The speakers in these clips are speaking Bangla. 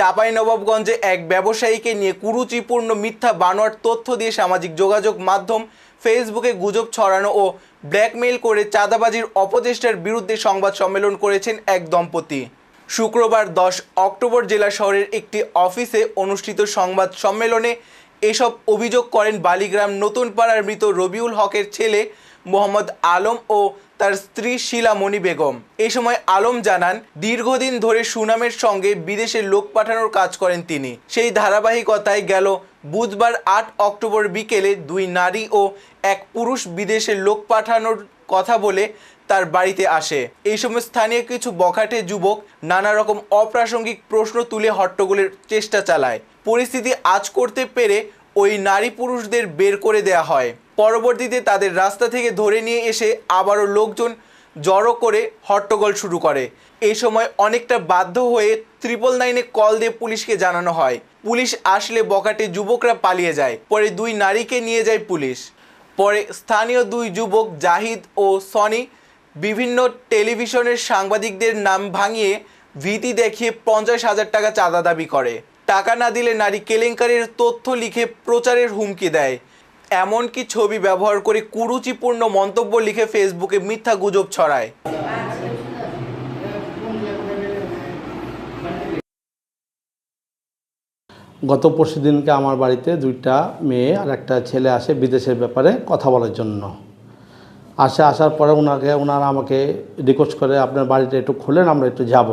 চাঁপাইনবাবগঞ্জে এক ব্যবসায়ীকে নিয়ে কুরুচিপূর্ণ মিথ্যা বানোয়ার তথ্য দিয়ে সামাজিক যোগাযোগ মাধ্যম ফেসবুকে গুজব ছড়ানো ও ব্ল্যাকমেইল করে চাঁদাবাজির অপচেষ্টার বিরুদ্ধে সংবাদ সম্মেলন করেছেন এক দম্পতি। শুক্রবার দশ অক্টোবর জেলা শহরের একটি অফিসে অনুষ্ঠিত সংবাদ সম্মেলনে এসব অভিযোগ করেন বালিগ্রাম নতুন পাড়ার মৃত রবিউল হকের ছেলে মোহাম্মদ আলম ও তার স্ত্রী শিলামণি বেগম। এই সময় আলম জানান, দীর্ঘদিন ধরে সুনামের সঙ্গে বিদেশে লোক পাঠানোর কাজ করেন তিনি। সেই ধারাবাহিকতায় গেল বুধবার আট অক্টোবর বিকেলে দুই নারী ও এক পুরুষ বিদেশে লোক পাঠানোর কথা বলে তার বাড়িতে আসে। এই সময় স্থানীয় কিছু বখাটে যুবক নানা রকম অপ্রাসঙ্গিক প্রশ্ন তুলে হট্টগোলের চেষ্টা চালায়। পরিস্থিতি আজ করতে পেরে ওই নারী পুরুষদের বের করে দেয়া হয়। পরবর্তীতে তাদের রাস্তা থেকে ধরে নিয়ে এসে আবারও লোকজন জড়ো করে হট্টগোল শুরু করে। এই সময় অনেকটা বাধ্য হয়ে ত্রিপল নাইনে কল দিয়ে পুলিশকে জানানো হয়। পুলিশ আসলে বকাটে যুবকরা পালিয়ে যায়, পরে দুই নারীকে নিয়ে যায় পুলিশ। পরে স্থানীয় দুই যুবক জাহিদ ও সনি বিভিন্ন টেলিভিশনের সাংবাদিকদের নাম ভাঙিয়ে ভীতি দেখিয়ে পঞ্চাশ হাজার টাকা চাঁদা দাবি করে। টাকা না দিলে নারী কেলেঙ্কারির তথ্য লিখে প্রচারের হুমকি দেয়। এমনকি ছবি ব্যবহার করে কুরুচিপূর্ণ মন্তব্য লিখে ফেসবুকে মিথ্যা গুজব ছড়ায়? গত পরশু দিনকে আমার বাড়িতে দুইটা মেয়ে আর একটা ছেলে আসে বিদেশের ব্যাপারে কথা বলার জন্য। আসে, আসার পরে ওনাকে ওনারা আমাকে রিকোয়েস্ট করে, আপনার বাড়িটা একটু খুলেন, আমরা একটু যাব।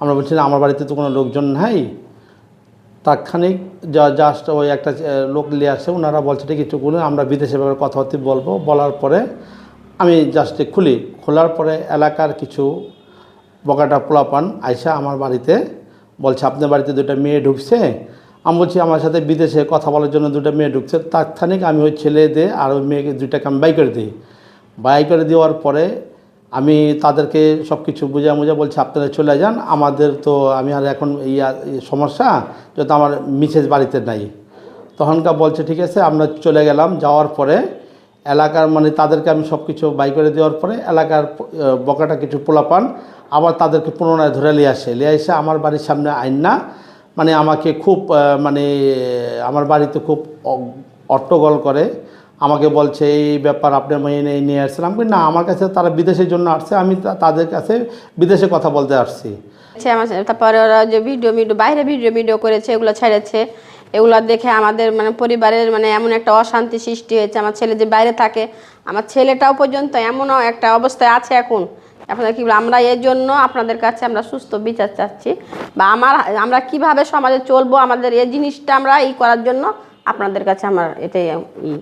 আমরা বলছি আমার বাড়িতে তো কোনো লোকজন নাই। তাৎক্ষণিক যা জাস্ট ওই একটা লোক নিয়ে আসে ওনারা বলছে, ঠিক একটু খুলুন আমরা বিদেশের ব্যাপারে কথাবার্তা বলব। বলার পরে আমি জাস্ট খুলি। খোলার পরে এলাকার কিছু বকাটা পোলাপান আইসা আমার বাড়িতে বলছে, আপনার বাড়িতে দুটো মেয়ে ঢুকছে? আমি বলছি, আমার সাথে বিদেশে কথা বলার জন্য দুটো মেয়ে ঢুকছে। তাৎক্ষণিক আমি ওই ছেলে দিয়ে আর ওই মেয়েকে দুইটাকে আমি বাই করে দিই। বাই করে দেওয়ার পরে আমি তাদেরকে সব কিছু বুঝা মুজা বলছি, আপনারা চলে যান। আমাদের তো, আমি আর এখন এই সমস্যা, যেহেতু আমার মিসেস বাড়িতে নাই। তখনকার বলছে, ঠিক আছে, আমরা চলে গেলাম। যাওয়ার পরে এলাকার মানে তাদেরকে আমি সব কিছু বাই করে দেওয়ার পরে এলাকার বকাটা কিছু পোলাপান আবার তাদেরকে পুনরায় ধরে নিয়ে আসে। নিয়ে এসে আমার বাড়ির সামনে আইন না মানে আমাকে খুব মানে আমার বাড়িতে খুব অট্টগোল করে। আমাকে বলছে, এই ব্যাপার আপনার মেয়ে নিয়ে আসছেন। আমি না, আমার কাছে তারা বিদেশের জন্য আসছে, আমি তাদের কাছে বিদেশে কথা বলতে আসছি। আছে আমার তারপরে ওরা যে ভিডিও ভিডিও, বাইরে ভিডিও ভিডিও করেছে, এগুলো ছেড়েছে, এগুলো দেখে আমাদের মানে পরিবারের মানে এমন একটা অশান্তি সৃষ্টি হয়েছে, আমার ছেলে যে বাইরে থাকে, আমার ছেলেটাও পর্যন্ত এমনও একটা অবস্থায় আছে এখন। আপনাদের কি, আমরা এর জন্য আপনাদের কাছে আমরা সুস্থ বিচার চাচ্ছি, বা আমার, আমরা কীভাবে সমাজে চলবো, আমাদের এই জিনিসটা আমরা ই করার জন্য আপনাদের কাছে আমার এটাই ই